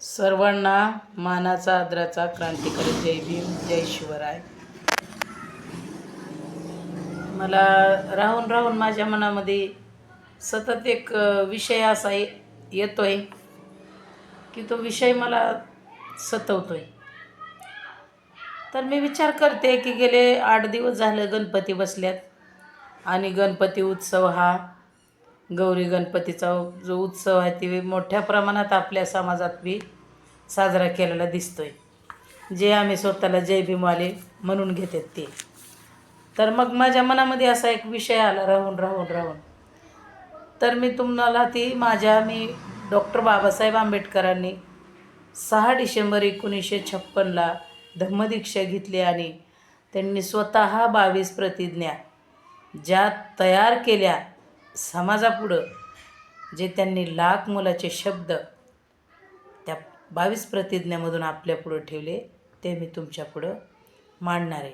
सर्वांना मानाचा आदराचा क्रांतिकारी जय भीम जय शिवराय. मला राहून राहून माझ्या मनामध्ये सतत एक विषय असा ये येतोय की तो विषय मला सतवतोय. तर मी विचार करते की गेले आठ दिवस झालं गणपती बसल्यात आणि गणपती उत्सव हा गौरी गणपतीचा जो उत्सव आहे ते मोठ्या प्रमाणात आपल्या समाजात बी साजरा केलेला दिसतो आहे जे आम्ही स्वतःला जय भीमवाले म्हणून घेतात ते. तर मग माझ्या मनामध्ये असा एक विषय आला राहून राहून राहून. तर मी तुम्हाला ती माझ्या मी डॉक्टर बाबासाहेब आंबेडकरांनी सहा डिसेंबर एकोणीसशे छप्पनला धम्मदीक्षा घेतली आणि त्यांनी स्वतः बावीस प्रतिज्ञा ज्या तयार केल्या समाजापुढं जे त्यांनी लाख मुलाचे शब्द त्या बावीस प्रतिज्ञामधून आपल्यापुढं ठेवले ते मी तुमच्यापुढं मांडणार आहे.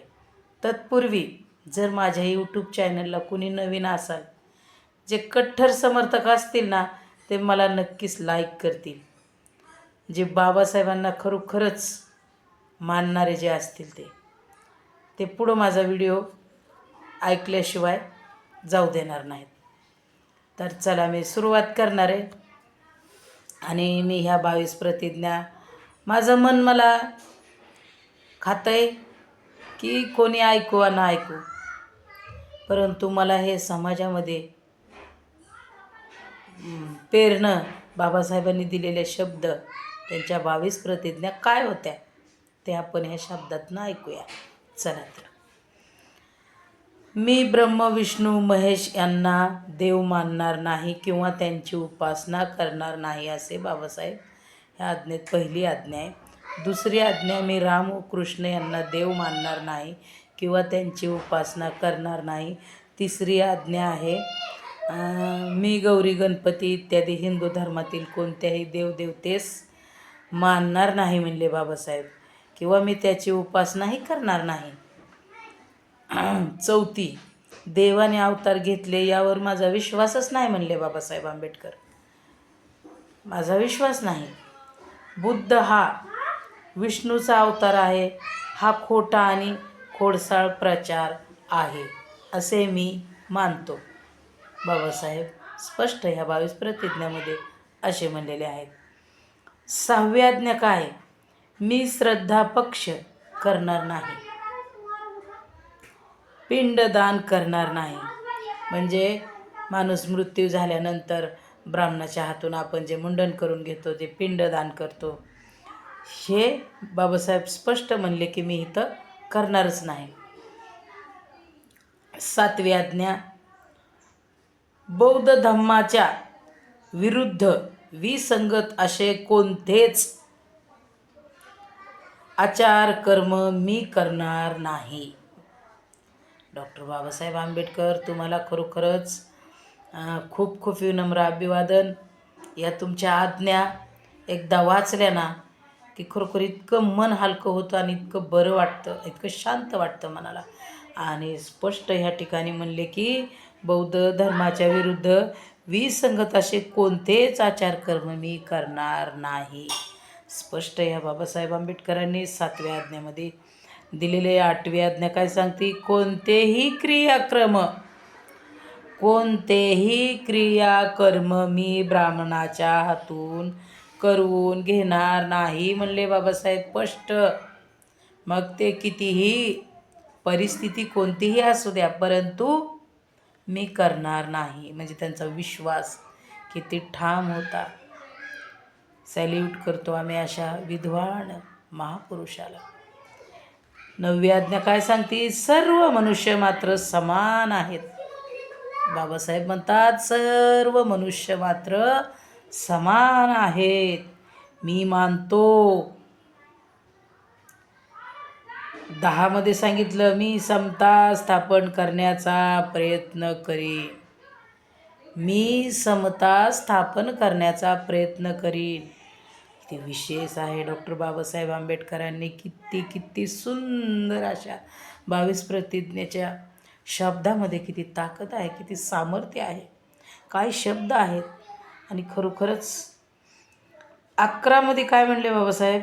तत्पूर्वी जर माझ्या यूट्यूब चॅनलला कुणी नवीन असाल जे कट्टर समर्थक असतील ना ते मला नक्कीच लाईक करतील. जे बाबासाहेबांना खरोखरच मानणारे जे असतील ते ते पुढं माझा व्हिडिओ ऐकल्याशिवाय जाऊ देणार नाहीत. तर चला मी सुरुवात करणार आहे. आणि मी ह्या बावीस प्रतिज्ञा माझं मन मला खातं आहे की कोणी ऐकू आणि ऐकू. परंतु मला हे समाजामध्ये पेरणं बाबासाहेबांनी दिलेले शब्द त्यांच्या बावीस प्रतिज्ञा काय होत्या ते आपण ह्या शब्दातनं ऐकूया. चला तर. मी ब्रह्म विष्णू महेश यांना देव मानणार नाही किंवा त्यांची उपासना करणार नाही असे बाबासाहेब ह्या आज्ञेत पहिली आज्ञा आहे दुसरी आज्ञा मी राम व कृष्ण यांना देव मानणार नाही किंवा त्यांची उपासना करणार नाही. तिसरी आज्ञा आहे मी गौरी गणपती इत्यादी हिंदू धर्मातील कोणत्याही देवदेवतेस मानणार नाही म्हणले बाबासाहेब. किंवा मी त्याची उपासनाही करणार नाही. चौथी देवाने अवतार घेतले यावर माझा विश्वासच नाही म्हणले बाबासाहेब आंबेडकर. माझा विश्वास नाही. बुद्ध हा विष्णूचा अवतार आहे. हा खोटा आणि खोडसाळ प्रचार आहे असे मी मानतो. बाबासाहेब स्पष्ट ह्या बावीस प्रतिज्ञामध्ये असे म्हणलेले आहेत. सहाव्याज्ञ आज्ञा काय? मी श्रद्धा पक्ष करणार नाही. पिंडदान करणार नाही. म्हणजे माणूस मृत्यू झाल्यानंतर ब्राह्मणाच्या हातून आपण जे मुंडन करून घेतो ते पिंडदान करतो. हे बाबासाहेब स्पष्ट म्हणले की मी इथं करणारच नाही. सातवी आज्ञा. बौद्ध धम्माच्या विरुद्ध विसंगत असे कोणतेच आचार कर्म मी करणार नाही. डॉक्टर बाबासाहेब आंबेडकर तुम्हाला खरोखरच खूप खूप विनम्र अभिवादन. या तुमच्या आज्ञा एकदा वाचल्या ना की खरोखर इतकं मन हलकं होतं आणि इतकं बरं वाटतं इतकं शांत वाटतं मनाला. आणि स्पष्ट ह्या ठिकाणी म्हणले की बौद्ध धर्माच्या विरुद्ध विसंगत असे कोणतेच आचारकर्म मी करणार नाही. स्पष्ट ह्या बाबासाहेब आंबेडकरांनी सातव्या आज्ञेमध्ये दिलेले आठवी आज्ञा काय सांगते? कोणतेही क्रियाक्रम कोणतेही क्रियाकर्म मी ब्राह्मणाच्या हातून करून घेणार नाही म्हणले बाबासाहेब. स्पष्ट. मग ते कितीही परिस्थिती कोणतीही असू द्या परंतु मी करणार नाही. म्हणजे त्यांचा विश्वास किती ठाम होता. सॅल्यूट करतो आम्ही अशा विद्वान महापुरुषाला. नववी आज्ञा काय सांगते? सर्व मनुष्य मात्र समान आहेत. बाबासाहेब म्हणतात सर्व मनुष्य मात्र समान आहेत. मी मानतो. दहामध्ये सांगितलं मी समता स्थापन करण्याचा प्रयत्न करीन. मी समता स्थापन करण्याचा प्रयत्न करीन. ते विशेष आहे. डॉक्टर बाबासाहेब आंबेडकरांनी किती किती सुंदर अशा बावीस प्रतिज्ञेच्या शब्दामध्ये किती ताकद आहे किती सामर्थ्य आहे. काय शब्द आहेत? आणि खरोखरच अकरामध्ये काय म्हणले बाबासाहेब?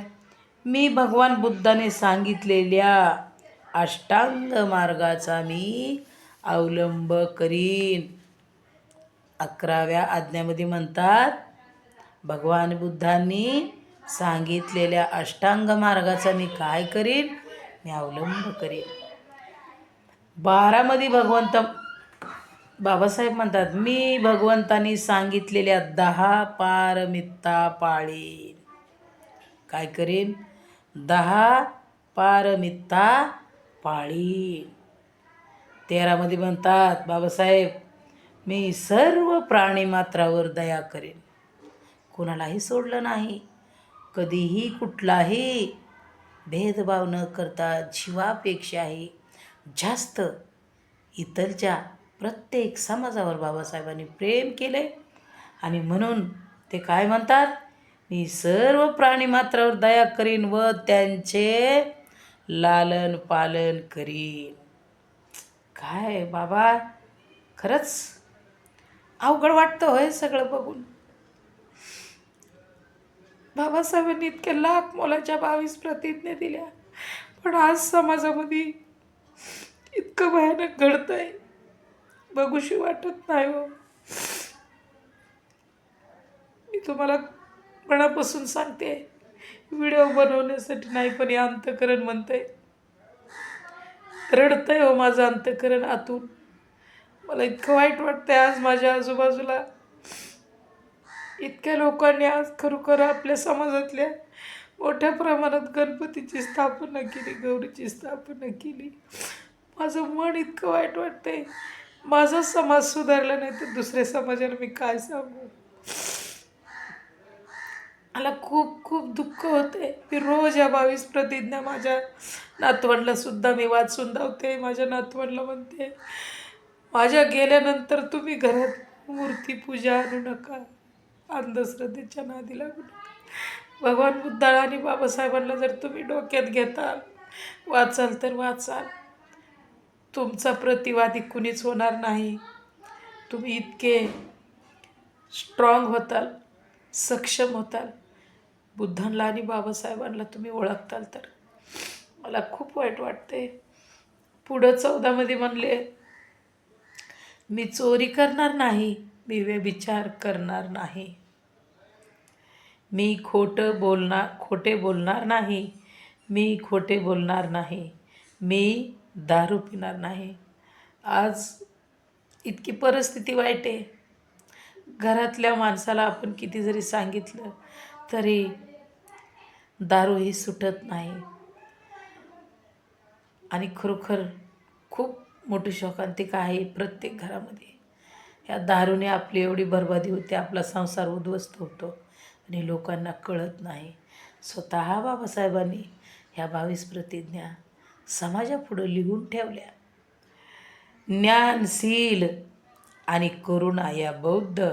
मी भगवान बुद्धाने सांगितलेल्या अष्टांग मार्गाचा मी अवलंब करीन. अकराव्या आज्ञामध्ये म्हणतात भगवान बुद्धांनी सांगितलेल्या अष्टांग मार्गाचा मी काय करीन? मी अवलंब करीन. बारामध्ये भगवंत बाबासाहेब म्हणतात मी भगवंतांनी सांगितलेल्या दहा पारमित्ता पाळीन. काय करीन? दहा पारमित्ता पाळीन. तेरामध्ये म्हणतात बाबासाहेब मी सर्व प्राणीमात्रावर दया करेन. कोणालाही सोडलं नाही. कधीही कुठलाही भेदभाव न करता जीवापेक्षाही जास्त इतरच्या प्रत्येक समाजावर बाबासाहेबांनी प्रेम केले. आणि म्हणून ते काय म्हणतात? मी सर्व प्राणी मात्रावर दया करीन व त्यांचे लालन पालन करीन. काय बाबा? खरंच अवघड वाटतं होय सगळं बघून. बाबासाहेबांनी इतक्या लाख मोलाच्या बावीस प्रतिज्ञा दिल्या. पण आज समाजामध्ये इतकं भयानक घडतंय. बघूशी वाटत नाही हो. मी तुम्हाला मनापासून सांगते व्हिडिओ बनवण्यासाठी नाही पण हे अंतकरण म्हणतंय. रडतंय हो माझं अंतकरण आतून. मला इतकं वाईट वाटतंय आज माझ्या आजूबाजूला. इतक्या लोकांनी आज खरोखर आपल्या समाजातल्या मोठ्या प्रमाणात गणपतीची स्थापना केली गौरीची स्थापना केली. माझं मन इतकं वाईट वाटतंय. माझा समाज सुधारला नाही तर दुसऱ्या समाजाला मी काय सांगू? मला खूप खूप दुःख होते मी रोज या बावीस प्रतिज्ञा माझ्या नातवंडला सुद्धा मी वाचून धावते. माझ्या नातवंडला म्हणते माझ्या गेल्यानंतर तुम्ही घरात मूर्ती पूजा आणू नका. अंधश्रद्धेच्या नादी लागू नका भगवान बुद्धाला आणि बाबासाहेबांना जर तुम्ही डोक्यात घेताल वाचाल तर वाचाल. तुमचा प्रतिवादी कुणीच होणार नाही. तुम्ही इतके स्ट्रॉंग होताल सक्षम होताल. बुद्धांना आणि बाबासाहेबांना तुम्ही ओळखताल तर. मला खूप वाईट वाटते. पुढं चौदामध्ये म्हणले मी चोरी करणार नाही मी व्यभिचार करणार नाही. मी खोटं बोलणार खोटे बोलणार नाही. मी खोटे बोलणार नाही. मी दारू पिणार नाही. आज इतकी परिस्थिती वाईट आहे. घरातल्या माणसाला आपण किती जरी सांगितलं तरी दारू ही सुटत नाही. आणि खरोखर खूप मोठी शोकांतिका आहे प्रत्येक घरामध्ये. या दारूने आपली एवढी बरबादी होते आपला संसार उद्ध्वस्त होतो. आणि लोकांना कळत नाही. स्वतः बाबासाहेबांनी ह्या बावीस प्रतिज्ञा समाजापुढं लिहून ठेवल्या. ज्ञानशील आणि करुणा या बौद्ध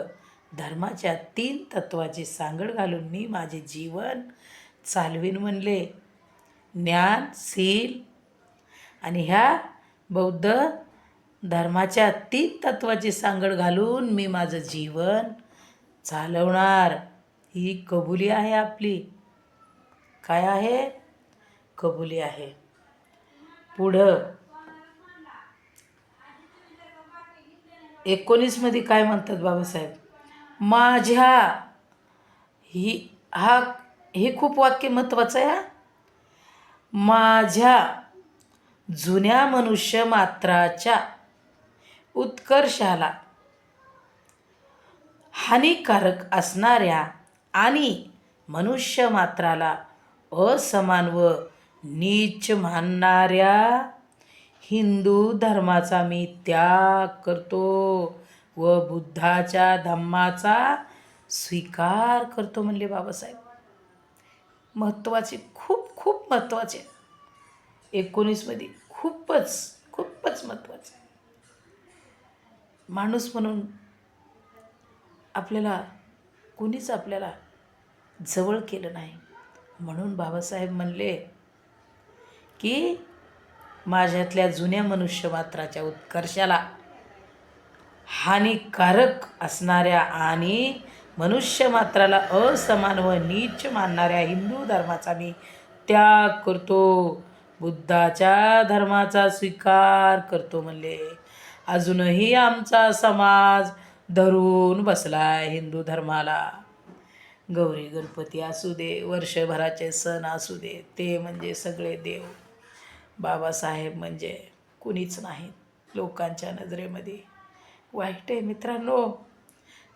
धर्माच्या तीन तत्वाची सांगड घालून मी माझे जीवन चालवीन म्हणले. ज्ञानशील आणि ह्या बौद्ध धर्माच्या तीन तत्वाची सांगड घालून मी माझं जीवन चालवणार. ही कबुली आहे आपली. काय आहे? कबुली आहे. पुढं. एकोणीसमध्ये काय म्हणतात बाबासाहेब? माझ्या ही हा हे खूप वाक्य महत्त्वाचं आहे हा. माझ्या जुन्या मनुष्य मात्राच्या उत्कर्षाला हानिकारक असणाऱ्या आणि मनुष्य मात्राला असमान व नीच मानणाऱ्या हिंदू धर्माचा मी त्याग करतो व बुद्धाच्या धम्माचा स्वीकार करतो म्हणले बाबासाहेब. महत्त्वाचे खूप खूप महत्त्वाचे. एकोणीसमध्ये खूपच खूपच महत्त्वाचे. माणूस म्हणून आपल्याला कुणीच आपल्याला जवळ केलं नाही. म्हणून बाबासाहेब म्हणले की माझ्यातल्या जुन्या मनुष्य मात्राच्या उत्कर्षाला हानिकारक असणाऱ्या आणि मनुष्य मात्राला असमान व नीच मानणाऱ्या हिंदू धर्माचा मी त्याग करतो. बुद्धाच्या धर्माचा स्वीकार करतो म्हणले. अजूनही आमचा समाज धरून बसला हिंदू धर्माला. गौरी गणपती असू दे वर्षभराचे सण असू दे ते म्हणजे सगळे देव. बाबासाहेब म्हणजे कुणीच नाहीत लोकांच्या नजरेमध्ये. वाईट आहे मित्रांनो.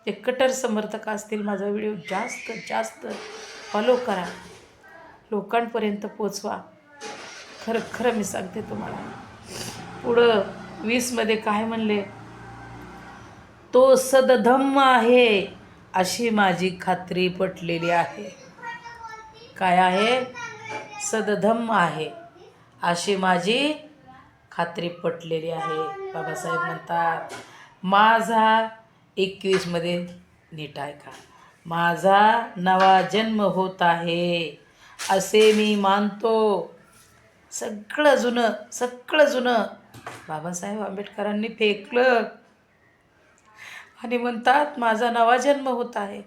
जे कटर समर्थक असतील माझा व्हिडिओ जास्त जास्त फॉलो करा. लोकांपर्यंत पोचवा. खरं खरं मी सांगते तुम्हाला. पुढं वीसमध्ये काय म्हणले? तो सदधम्म आहे अशी माझी खात्री पटलेली आहे. काय आहे? सदधम्म आहे अशी माझी खात्री पटलेली आहे. बाबासाहेब म्हणतात माझा एकवीसमध्ये नीट ऐका. माझा नवा जन्म होत आहे असे मी मानतो. सगळं जुनं सगळं जुनं बाबासाहेब आंबेडकरांनी फेकलं. आणि म्हणतात माझा नवा जन्म होत आहे.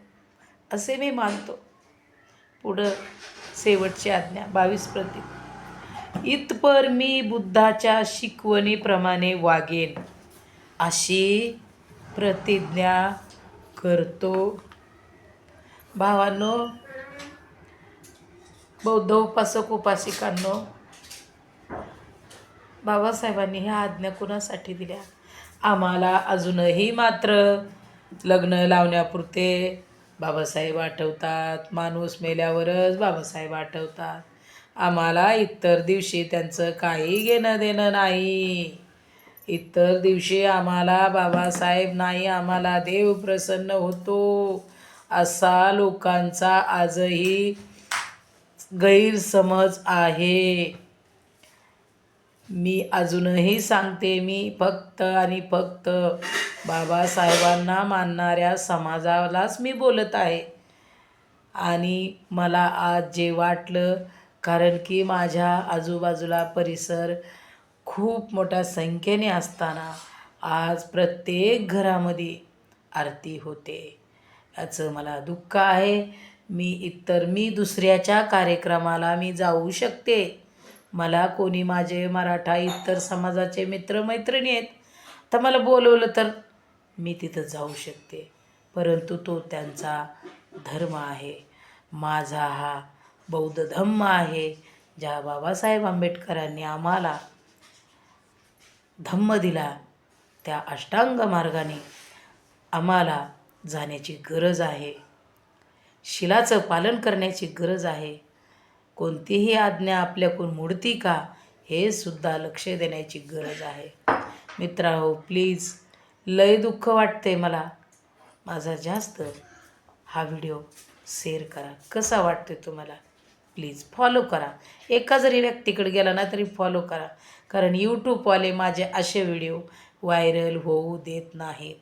असे मी मानतो. पुढं शेवटची आज्ञा बावीस प्रति इतपर मी बुद्धाच्या शिकवणीप्रमाणे वागेन अशी प्रतिज्ञा करतो. भावांनो बौद्ध उपासक उपासिकांनो बाबासाहेबांनी ह्या आज्ञा कुणासाठी दिल्या? आम्हाला अजूनही मात्र लग्न लावण्यापुरते. बाबासाहेब आठवतात माणूस मेल्यावरच बाबासाहेब आठवतात. आम्हाला इतर दिवशी त्यांचं काही घेणं देणं नाही. इतर दिवशी आम्हाला बाबासाहेब नाही आम्हाला देव प्रसन्न होतो. असा लोकांचा आजही गैरसमज आहे. मी अजूनही सांगते मी फक्त आणि फक्त बाबासाहेबांना मानणाऱ्या समाजालाच मी बोलत आहे. आणि मला आज जे वाटलं कारण की माझ्या आजूबाजूला परिसर खूप मोठ्या संख्येने असताना आज प्रत्येक घरामध्ये आरती होते. याचं मला दुःख आहे. मी इतर मी दुसऱ्याच्या कार्यक्रमाला मी जाऊ शकते. मला कोणी माझे मराठा इतर समाजाचे मित्रमैत्रिणी आहेत तर मला बोलवलं तर मी तिथं जाऊ शकते. परंतु तो त्यांचा धर्म आहे. माझा हा बौद्ध धम्म आहे. ज्या बाबासाहेब आंबेडकरांनी आम्हाला धम्म दिला त्या अष्टांग मार्गाने आम्हाला जाण्याची गरज आहे. शिलाचं पालन करण्याची गरज आहे. कोणतीही आज्ञा आपल्याकडून मोडती का हे सुद्धा लक्ष देण्याची गरज आहे. मित्रांनो प्लीज लय दुःख वाटते मला. माझा जास्त हा व्हिडिओ शेअर करा. कसा वाटते तुम्हाला? प्लीज फॉलो करा. एका जरी व्यक्तीकडे गेला ना तरी फॉलो करा. कारण यूट्यूबवाले माझे असे व्हिडिओ व्हायरल होऊ देत नाहीत.